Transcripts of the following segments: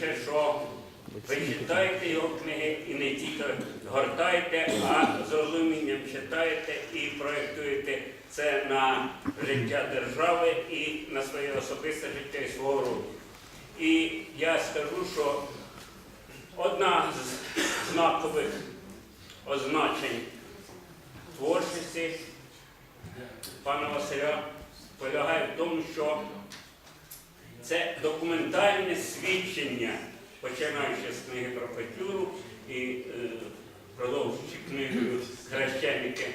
пише, що ви читаєте його книги і не тільки гортаєте, а з розумінням читаєте і проєктуєте це на життя держави і на своє особисте життя і свого роду. І я скажу, що одна з знакових означень творчості пана Василя полягає в тому, що це документальне свідчення, починаючи з книги про Петлюру і е, продовжуючи книгою Хрещеники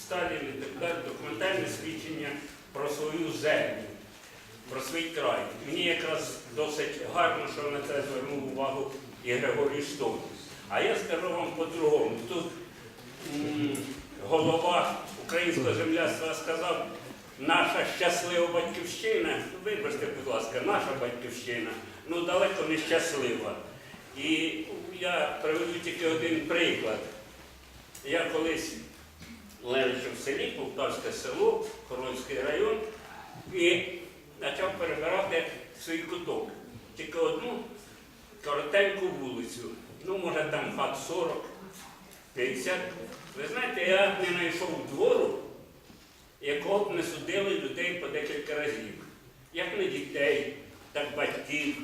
Сталін і так далі, документальне свідчення про свою землю, про свій край. Мені якраз досить гарно, що на це звернув увагу і Григорій Штовх. А я скажу вам по-другому. Тут м, голова українського земляства сказав, наша щаслива батьківщина, вибачте, будь ласка, наша батьківщина, ну далеко не щаслива. І я приведу тільки один приклад. Я колись лежачи в селі, Полтавське село, Хоронський район, і почав перебирати свій куток. Тільки одну коротеньку вулицю. Ну, може там хат 40, 50. Ви знаєте, я не знайшов двору, якого не судили людей по декілька разів. Як не дітей, так батьків.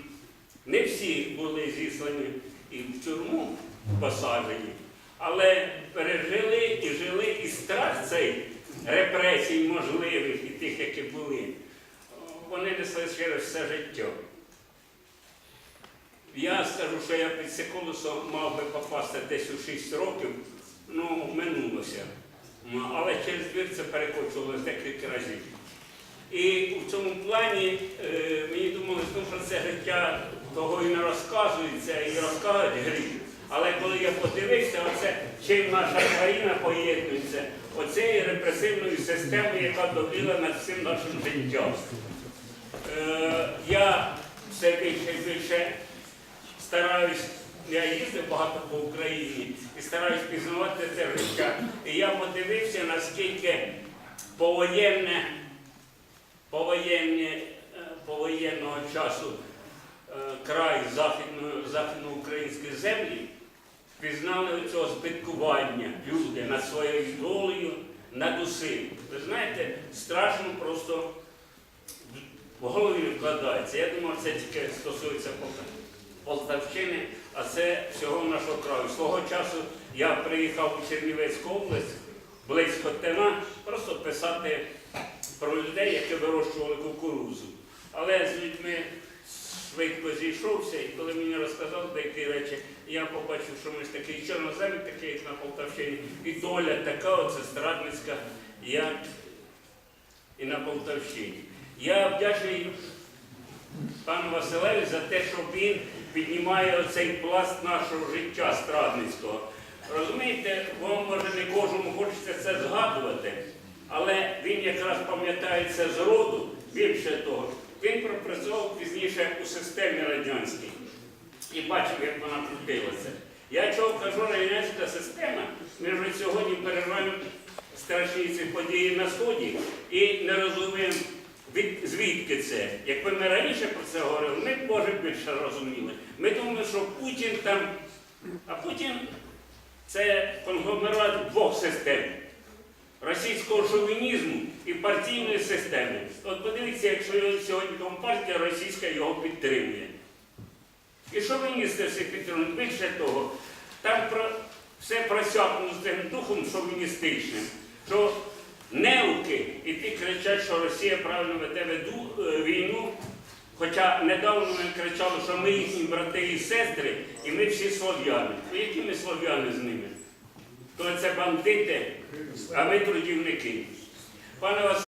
Не всі були зіслані і в тюрму посаджені, але пережили і жили і страх цей репресій можливих і тих, які були. Вони несли через все життя. Я скажу, що я під Секолосом мав би попасти десь у 6 років, ну, минулося. Ну, Але через двір це перекочувалося декілька разів. І в цьому плані е, мені ну, про це життя того і не розказується, і розказують гріх. Але коли я подивився, оце, чим наша країна поєднується, оцею репресивною системою, яка довіла над всім нашим життям. Е, я все більше і більше стараюсь, я їздив багато по Україні і стараюсь пізнавати це життя. І я подивився, наскільки повоєнне, повоєнне, е, повоєнного часу е, край західноукраїнської землі пізнали цього збиткування люди над своєю долею, над усім. Ви знаєте, страшно просто в голові вкладається. Я думав, це тільки стосується Полтави. Полтавщини, а це всього нашого краю. Свого часу я приїхав у Чернівецьку область, близько Тена, просто писати про людей, які вирощували кукурузу. Але з людьми швидко зійшовся, і коли мені розказав деякі речі, я побачив, що ми ж такий чорноземі, такий, як на Полтавщині, і доля така, оце страдницька, як і на Полтавщині. Я вдячний пану Василеві за те, що він піднімає оцей пласт нашого життя страдницького. Розумієте, вам може не кожному хочеться це згадувати, але він якраз пам'ятає це з роду, більше того, він пропрацював пізніше у системі радянській і бачив, як вона крутилася. Я чого кажу, радянська система, ми вже сьогодні переживаємо страшні ці події на Сході і не розуміємо, від, звідки це. Якби ми раніше про це говорили, ми може більше розуміли. Ми думали, що Путін там, а Путін це конгломерат двох систем. Російського шовінізму і партійної системи. От подивіться, якщо сьогодні компартія російська його підтримує. І шовіністи всі підтримують. Більше того, там про, все просякнуто з тим духом шовіністичним, що кричать, що Росія правильно веде веду, е, війну. Хоча недавно ми кричали, що ми їхні брати і сестри, і ми всі слов'яни. Ну які ми слов'яни з ними? То це бандити, а ми трудівники. Пане